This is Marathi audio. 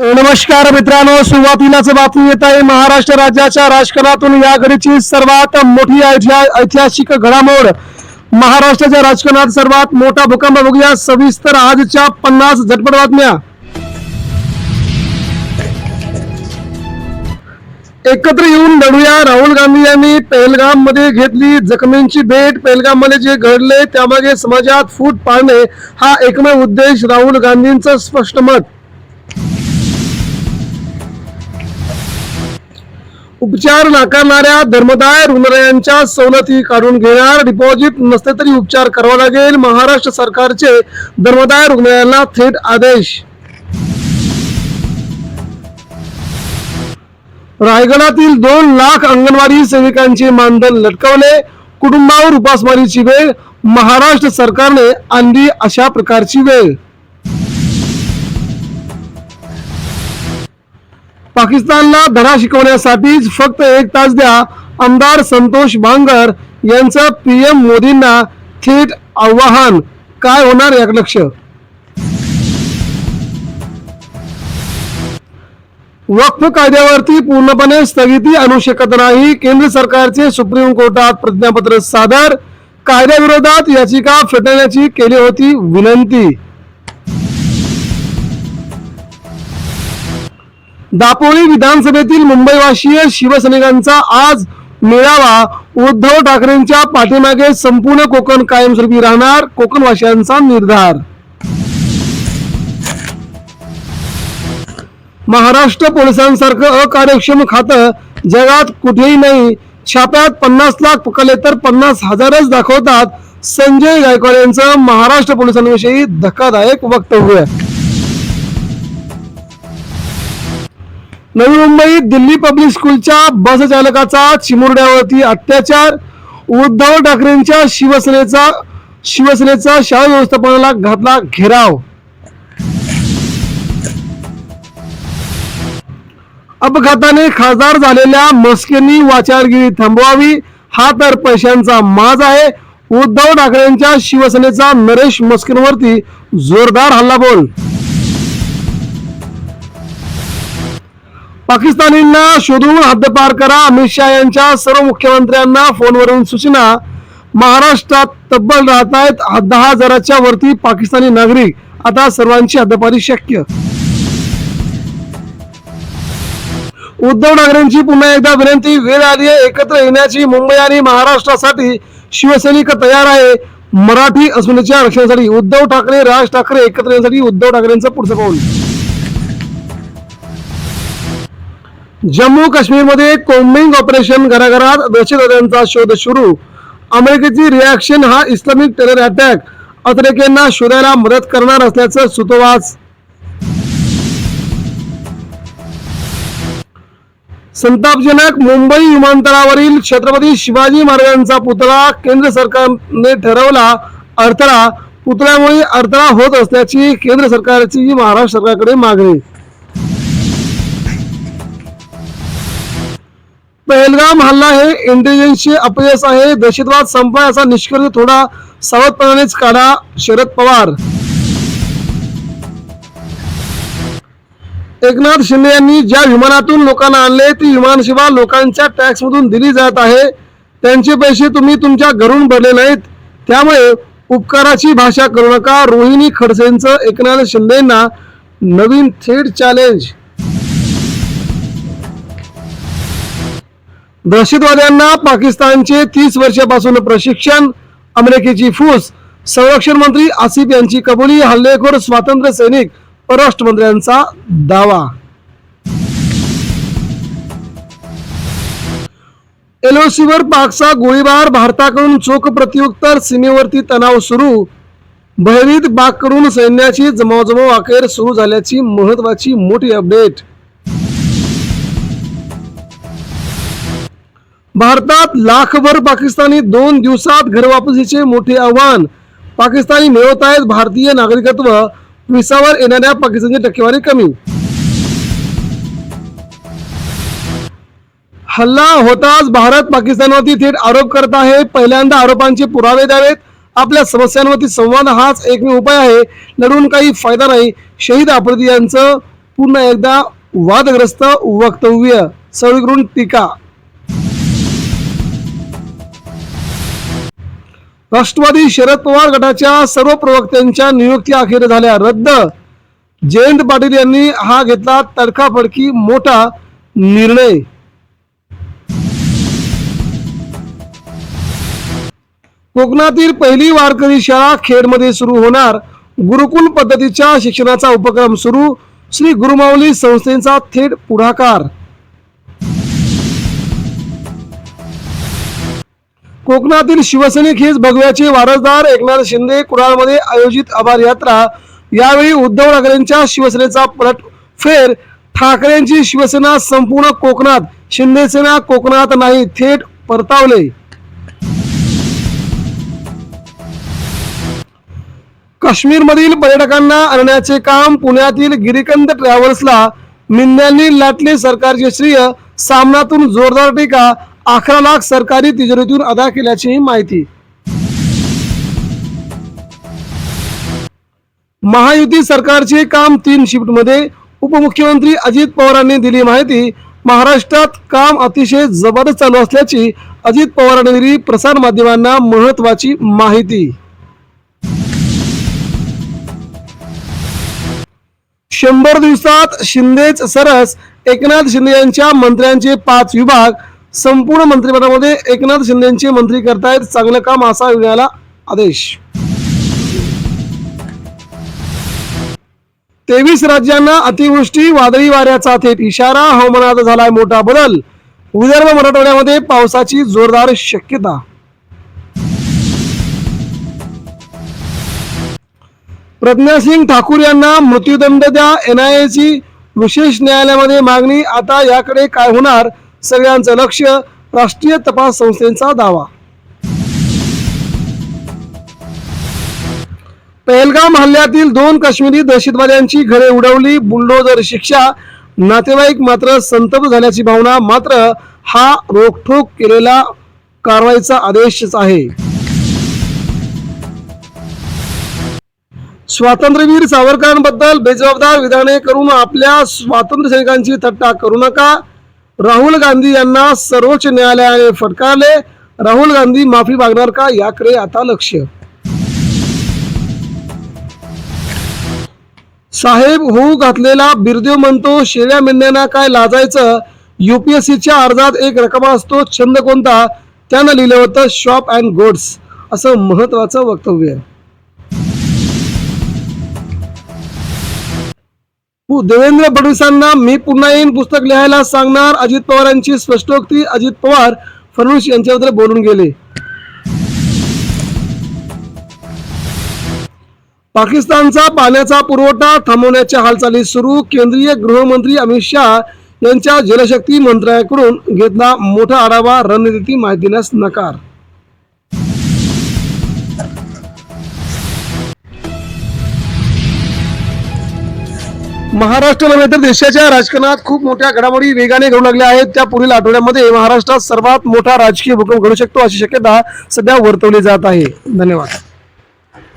नमस्कार मित्रांनो सुरुवातीलाच बातमी येत आहे. महाराष्ट्र राज्याच्या राजकारणातून या घडीची सर्वात मोठी ऐतिहा- ऐतिहासिक घडामोड. महाराष्ट्राच्या राजकारणात सर्वात मोठा भूकंप बघूया. सविस्तर आजच्या पन्नास झटपट बातम्या. एकत्र येऊन लढूया. राहुल गांधी यांनी पहलगाममध्ये घेतली जखमींची भेट. पहलगाममध्ये जे घडले त्यामागे समाजात फूट पाडणे हा एकमेव उद्देश राहुल गांधींचं स्पष्ट मत. उपचार नाकारणाऱ्या धर्मदाय रुग्णालयांच्या सवलती काढून घेणार. डिपॉझिट नसते तरी उपचार करावा लागेल. महाराष्ट्र सरकारचे धर्मदाय रुग्णालयाला थेट आदेश. रायगडातील दोन लाख अंगणवाडी सेविकांचे मानधन लटकवले. कुटुंबावर उपासमारीची वेळ. महाराष्ट्र सरकारने आणली अशा प्रकारची वेळ. पाकिस्तानला धडा शिकवण्यासाठीच फक्त एक तास द्या आमदार संतोष बांगर यांचं पीएम मोदींना थेट आव्हान. काय होणार एक लक्ष? वक्फ कायद्यावरती पूर्णपणे स्थगिती आणू शकत नाही केंद्र सरकारचे सुप्रीम कोर्टात प्रतिज्ञापत्र सादर कायद्याविरोधात याचिका फेटाळण्याची केली होती विनंती. दापोली विधानसभेतील मुंबईवासीय शिवसैनिकांचा आज मेळावा. उद्धव ठाकरेंच्या पाठीमागे संपूर्ण कोकण कायमस्वरूपी राहणार कोकणवासियांचा निर्धार. महाराष्ट्र पोलिसांसारखं अकार्यक्षम खातं जगात कुठेही नाही. छाप्यात पन्नास लाख पकडले तर पन्नास हजारच दाखवतात. संजय गायकवाड यांचं महाराष्ट्र पोलिसांविषयी धक्कादायक वक्तव्य. नवी मुंबईत दिल्ली पब्लिक स्कूलच्या बस चालकाचा चिमुरड्यावरती अत्याचार. उद्धव ठाकरेंच्या शिवसेनेचा शिवसेनेचा शाळा व्यवस्थापनाला घातला घेराव. अपघाताने खासदार झालेल्या मस्केंनी वाचारगिरी थांबवावी. हा तर पैशांचा माज आहे. उद्धव ठाकरेंच्या शिवसेनेचा नरेश मस्केंवरती जोरदार हल्लाबोल. पाकिस्तानींना शोधून हद्दपार करा. अमित शहा यांच्या सर्व मुख्यमंत्र्यांना फोनवरून सूचना. महाराष्ट्रात तब्बल राहत आहेत दहा हजाराच्या वरती पाकिस्तानी नागरिक. आता सर्वांची हद्दपारी शक्य. उद्धव ठाकरेंची पुन्हा एकदा विनंती. वेळ आली आहे एकत्र येण्याची. मुंबई आणि महाराष्ट्रासाठी शिवसैनिक तयार आहे. मराठी अस्मितेच्या रक्षणासाठी उद्धव ठाकरे राज ठाकरे एकत्र येण्यासाठी उद्धव ठाकरेंचं पुढचं पाऊल. जम्मू काश्मीरमध्ये कोम्बिंग ऑपरेशन घराघरात दहशतवाद्यांचा शोध सुरू. अमेरिकेची रिॲक्शन हा इस्लामिक टेरर अटॅक अतिरेक्यांना शोधायला मदत करणार असल्याचं सुतोवाच. संतापजनक मुंबई विमानतळावरील छत्रपती शिवाजी महाराजांचा पुतळा केंद्र सरकारने ठरवला. अडथळा पुतळ्यामुळे अडथळा होत असल्याची केंद्र सरकारची महाराष्ट्र सरकारकडे मागणी. पहलगाम हल्ला हे इंटेलिजन्सचे अपयश आहे. दहशतवाद संपला असा निष्कर्ष थोडा सावधपणानेच काढा शरद पवार. एकनाथ शिंदे यांनी ज्या विमानातून लोकांना आणले ती विमानसेवा लोकांच्या टॅक्स मधून दिली जात आहे. त्यांचे पैसे तुम्ही तुमच्या घरून भरले नाहीत. त्यामुळे उपकाराची भाषा करू नका. रोहिणी खडसेंचं एकनाथ शिंदेना नवीन थेट चॅलेंज दहशतवाद्यांना पाकिस्तानचे तीस वर्षापासून प्रशिक्षण अमेरिकेची फूस संरक्षण मंत्री आसिफ यांची कबुली हल्लेखोर स्वातंत्र्य सैनिक परराष्ट्र मंत्र्यांचा दावा. एलओसीवर पाकचा गोळीबार भारताकडून चोख प्रत्युत्तर सीमेवरती तणाव सुरू. भयभीत पाककडून सैन्याची जमावजमाव अखेर सुरू झाल्याची महत्वाची मोठी अपडेट. भारतात लाखभर पाकिस्तानी दोन दिवसात घरवापसीचे मोठे आव्हान. पाकिस्तानी मिळवत आहेत भारतीय नागरिकत्व. विसावर येणाऱ्या पाकिस्तानची टक्केवारी कमी. हल्ला होताच भारत पाकिस्तानवरती थेट आरोप करत आहे. पहिल्यांदा आरोपांचे पुरावे द्यावेत. आपल्या समस्यांवरती संवाद हाच एकमेव उपाय आहे. लढून काही फायदा नाही. शहीद आफ्रिदी यांचं पुन्हा एकदा वादग्रस्त वक्तव्य. सगळीकडून टीका. राष्ट्रवादी शरद पवार गटाच्या सर्व प्रवक्त्यांच्या नियुक्ती अखेर झाल्या. रद्द. जयंत पाटील यांनी हा घेतला तडकाफडकी मोठा निर्णय. कोकणातील पहिली वारकरी शाळा खेडमध्ये सुरू होणार. गुरुकुल पद्धतीच्या शिक्षणाचा उपक्रम सुरू. श्री गुरुमाऊली संस्थेचा थेट पुढाकार. कोकणातील शिवसैनिक हेच भगव्याचे वारसदार एकनाथ शिंदे कुडाळमध्ये आयोजित आभार यात्रा यावेळी उद्धव ठाकरेंच्या शिवसेनेचा पलट फेर ठाकरेंची शिवसेना संपूर्ण कोकणात शिंदेसेना कोकणात नाही थेट परतावले. काश्मीरमधील पर्यटकांना आणण्याचे काम पुण्यातील गिरिकंद ट्रॅव्हल्सला मिंद्यांनी लाटले सरकारचे श्रेय सामनातून जोरदार टीका अकरा लाख सरकारी तिजोरीतून अदा केल्याची माहिती. महायुती सरकारचे काम तीन शिफ्टमध्ये उपमुख्यमंत्री अजित पवारांनी दिली माहिती. महाराष्ट्रात काम अतिशय जबरदस्त चालू असल्याची अजित पवारांनी दिली प्रसार माध्यमांना महत्वाची माहिती. शंभर दिवसात शिंदेच सरस एकनाथ शिंदे यांच्या मंत्र्यांचे पाच विभाग संपूर्ण मंत्रिपदामध्ये एकनाथ शिंदेचे मंत्री करतायत. चांगलं काम असा मिळाला आदेश. तेवीस राज्यांना अतिवृष्टी वादळी वाऱ्याचा थेट इशारा हवामानात झालाय मोठा बदल. विदर्भ मराठवाड्यामध्ये पावसाची जोरदार शक्यता. प्रज्ञासिंग ठाकूर यांना मृत्यूदंड द्या. एनआयएची विशेष न्यायालयामध्ये मागणी. आता याकडे काय होणार? सगळ्यांचं लक्ष राष्ट्रीय तपास संस्थेचा दावा. पहलगाम हल्ल्यातील दोन काश्मीरी दहशतवाद्यांची घरे उडवली बुलडोजर शिक्षा नातेवाईक मात्र संतप्त झाल्याची भावना मात्र हा रोखोक केलेला कारवाईचा आदेशच आहे. स्वातंत्र्यवीर सावरकरांबद्दल बेजबाबदार विधाने करून आपल्या स्वातंत्र्य सैनिकांची थट्टा करू नका. राहुल गांधी यांना सर्वोच्च न्यायालयाने फटकारले. राहुल गांधी माफी मागणार का? याकडे आता लक्ष. साहेब होऊ घातलेला बिरदेव म्हणतो शेळ्या मेंढ्यांना काय लाजायचं? युपीएससीच्या अर्जात एक रकमा असतो छंद कोणता? त्यानं लिहिलं होतं शॉप अँड गोड्स असं महत्वाचं वक्तव्य देवेंद्र फडणवीसांना मी पुन्हा येईन. पुस्तक लिहायला सांगणार अजित पवारांची स्पष्टोक्ती अजित पवार फडणवीस यांच्याबद्दल बोलून गेले. पाकिस्तानचा पाण्याचा पुरवठा थांबवण्याच्या हालचाली सुरू. केंद्रीय गृहमंत्री अमित शहा यांच्या जलशक्ती मंत्रालयाकडून घेतला मोठा आढावा. रणनीती माहिती देण्यास नकार महाराष्ट्र नव्हे तर देशाच्या राजकारणात खूप मोठ्या घडामोडी वेगाने घडू लागल्या आहेत. त्या पुढील आठवड्यामध्ये महाराष्ट्रात सर्वात मोठा राजकीय भूकंप घडू शकतो अशी शक्यता सध्या वर्तवली जात आहे. धन्यवाद.